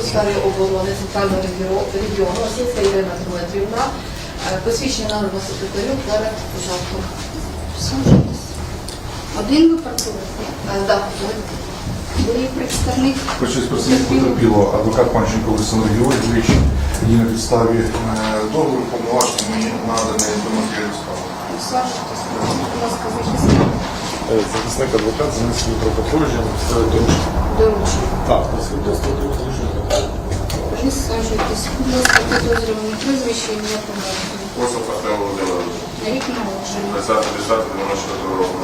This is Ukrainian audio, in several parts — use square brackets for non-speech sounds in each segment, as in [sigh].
у сфері оборони центрального регіо- регіону Осінська Ірина Дмитрівна, е, посвідчення народного секретарю перед початком. Один ви прокурор, Е, да, ви представник? Хочу спросити потерпіло адвокат Панченко Олександр Георгійович і на підставі е, договору повноважень мені наданий до матеріалів справи. Будь ласка, захисник Е, Захисник адвокат Зеленський Дмитро Петрович, це доручення. доручення. Так, свідоцтво доручення. Присаджуйтесь, будь ласка, підозрювані прізвище ім'я померли. Косов Артем Володимирович, Рік народження. 20-10-94 року.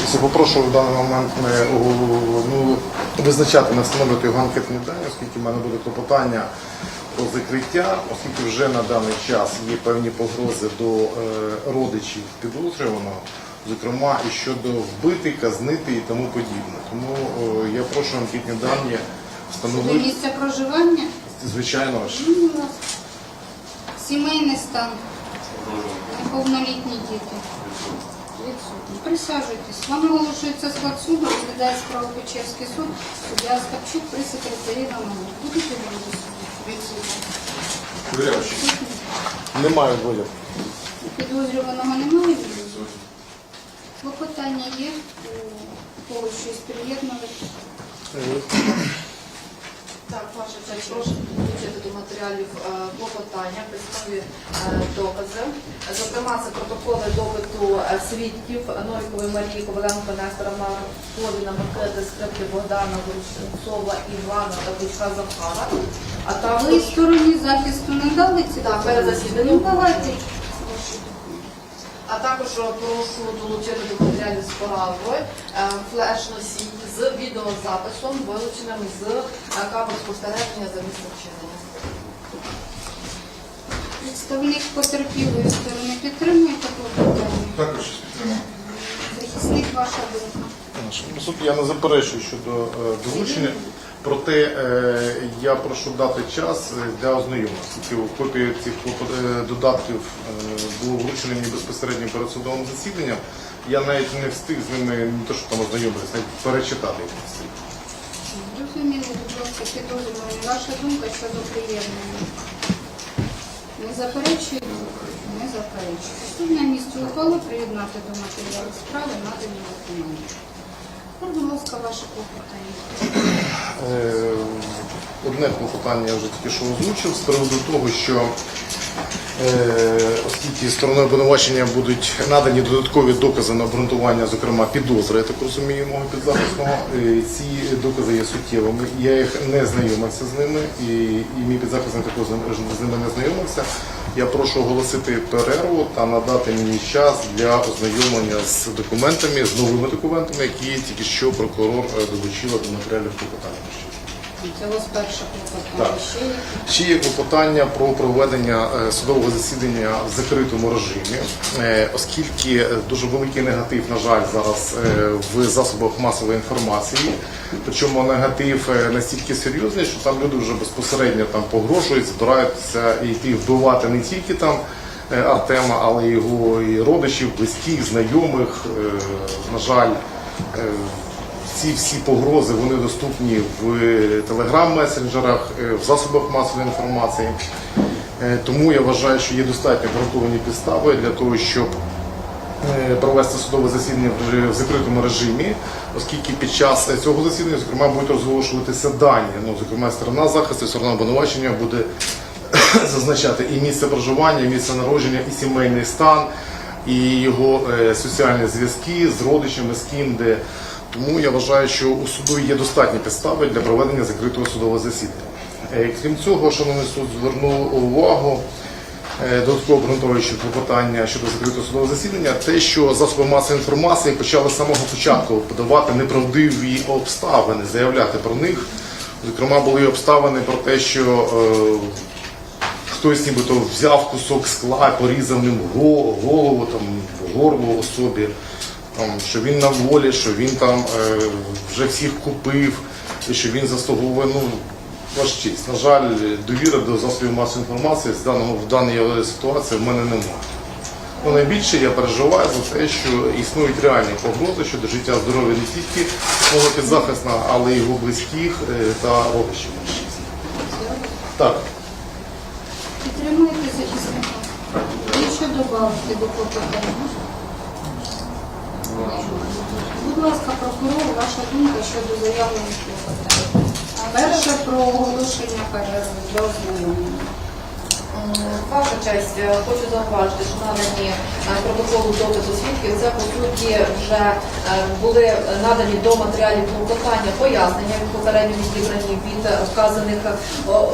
Якщо попрошу в даний момент не ну, визначати, не встановити його анкетні дані, оскільки в мене буде клопотання про закриття, оскільки вже на даний час є певні погрози до е, родичів підозрюваного, зокрема і щодо вбити, казнити і тому подібне. Тому е, я прошу анкетні дані Це встановити, місце проживання? звичайно ж. Ну. Сімейний стан, неповнолітні діти. Відсутні. Присаджуйтесь. Вам оголошується склад суду, розглядає справу Печерський суд, суддя Остапчук при секретарі Романову. Будете говорити суду? Відсутні. Немає вводів. У Підозрюваного немає? Клопотання є у когось щось приєднувати. Так, ваша честь, прошу долучити до матеріалів е, клопотання, представі е, докази. Зокрема, це протоколи допиту е, свідків Нойкової Марії Коваленко, Нестора Марковіна, Микити, Скрипки, Богдана, Горченцова, Івана та Бучка Захара. А Ви стороні захисту не дали ці Так, перед засіданням. Ну, давайте. А також прошу долучити до матеріалів справи е, флеш-носій з відеозаписом, вилученим з е, камер спостереження за місцем вчинення. Представник потерпілої сторони підтримує таке питання? Також підтримую. Захисник ваша думка. Суд я не заперечую щодо е, долучення, проте е, я прошу дати час е, для ознайомлення. Копії цих е, додатків було вручені мені безпосередньо перед судовим засіданням. Я навіть не встиг з ними не то, що там ознайомитися, навіть перечитати їх не встиг. Зрозуміло, будь ласка, підозрювані. Ваша думка щодо приєднання? Не заперечуєте? Не заперечуєте. Суд на ухвали приєднати до матеріалу справи надані документи. Будь ласка, ваше клопотання. Е, Одне клопотання я вже тільки що озвучив з приводу того, що е, оскільки стороною обвинувачення будуть надані додаткові докази на обґрунтування, зокрема підозри, я так розумію, мого підзахисного, е, ці докази є суттєвими. Я їх не знайомився з ними, і, і мій підзахисний також з ними не знайомився. Я прошу оголосити перерву та надати мені час для ознайомлення з документами, з новими документами, які тільки що прокурор е, долучила до матеріалів клопотання. Клопотання. Ще є? Клопотання про проведення е, судового засідання в закритому режимі, е, оскільки е, дуже великий негатив, на жаль, зараз в засобах масової інформації. Причому негатив настільки серйозний, що там люди вже безпосередньо там погрожують, збираються йти вбивати не тільки там Артема, але його і родичів, близьких, знайомих. На жаль, ці всі погрози вони доступні в телеграм-месенджерах, е, в засобах масової інформації. Е, Тому я вважаю, що є достатньо гарантовані підстави для того, щоб е, провести судове засідання в закритому режимі, оскільки під час е, цього засідання, зокрема, будуть розголошуватися дані. Ну, зокрема, сторона захисту, сторона обвинувачення буде [coughs] зазначати і місце проживання, і місце народження, і сімейний стан, і його е, соціальні зв'язки з родичами, з ким де. Тому я вважаю, що у суду є достатні підстави для проведення закритого судового засідання. Е, Крім цього, шановний суд звернув увагу е, додатково обґрунтовуючи клопотання щодо закритого судового засідання, те, що засоби масової інформації почали з самого початку подавати неправдиві обставини, заявляти про них. Зокрема, були обставини про те, що е, хтось нібито взяв кусок скла, порізав ним го- голову, там, горло особі, що він на волі, що він там е, вже всіх купив, що він заслуговує. Ну, ваш честь. На жаль, довіри до засобів масової інформації в даній ситуації в мене немає. Ну, найбільше я переживаю за те, що існують реальні погрози щодо життя здоров'я не тільки мого підзахисного, але й його близьких е, та родичів. Так. Підтримуєте захисника? І що додати до клопотання? Будь ласка, прокурор, ваша думка щодо заявлених клопотань. Перше про оголошення перерви для ознайомлення. Ваша честь, е, хочу зауважити, що надані е, протоколу допиту свідків, це по вже е, були надані до матеріалів клопотання пояснення від попередньо відібрані від вказаних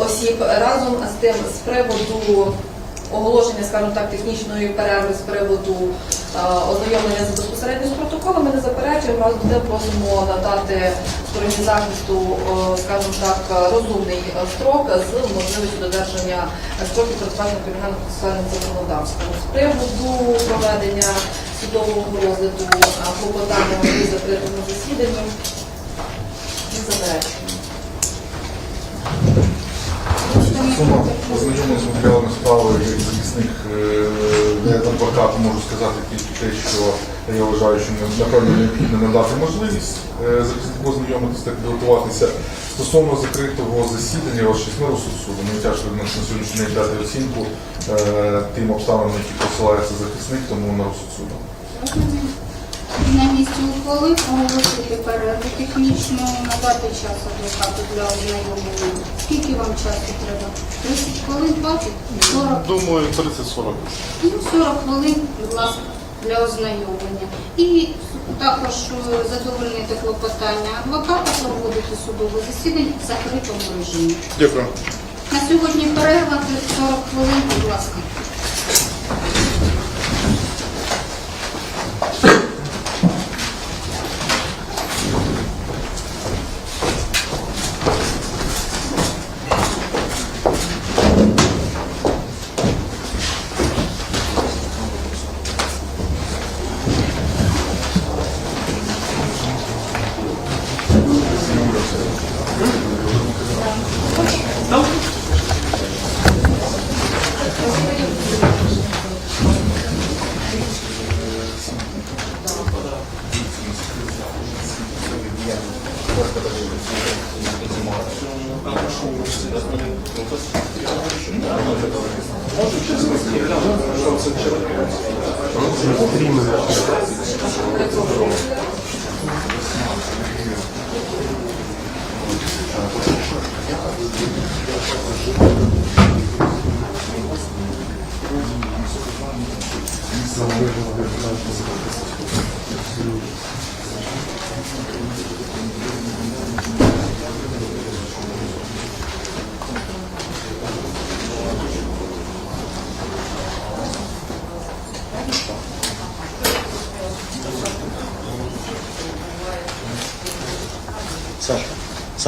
осіб разом з тим з приводу оголошення, скажімо так, технічної перерви з приводу ознайомлення з безпосередньо з протоколом. Ми не заперечуємо, раз буде просимо надати стороні захисту, е, скажімо так, розумний е, строк з можливістю додержання строків передбачених кримінальним процесуальним законодавством. З приводу проведення судового розгляду е, клопотання у закритому засіданні не заперечуємо. Стосовно ознайомлення з матеріалами справи як захисник е, як адвокат можу сказати тільки те, що я вважаю, що напевно необхідно надати можливість е, захиснику ознайомитися та підготуватися. Стосовно закритого засідання, розсуд суду. Мені тяжко на на сьогоднішній день дати оцінку е, тим обставинам, які посилається захисник, тому на розсуд суду. На місці ухвали оголосити перерву технічну, надати час адвокату для ознайомлення. Скільки вам часу треба? 30 хвилин, 20? 40? Думаю, 30-40. Ну, 40 хвилин, будь ласка, для ознайомлення. І також е, задовольнити клопотання адвоката, проводити судове засідання в закритому режимі. Дякую. На сьогодні перерва 40 хвилин, будь ласка. Саша,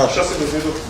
Саша, Сейчас я дозвіду.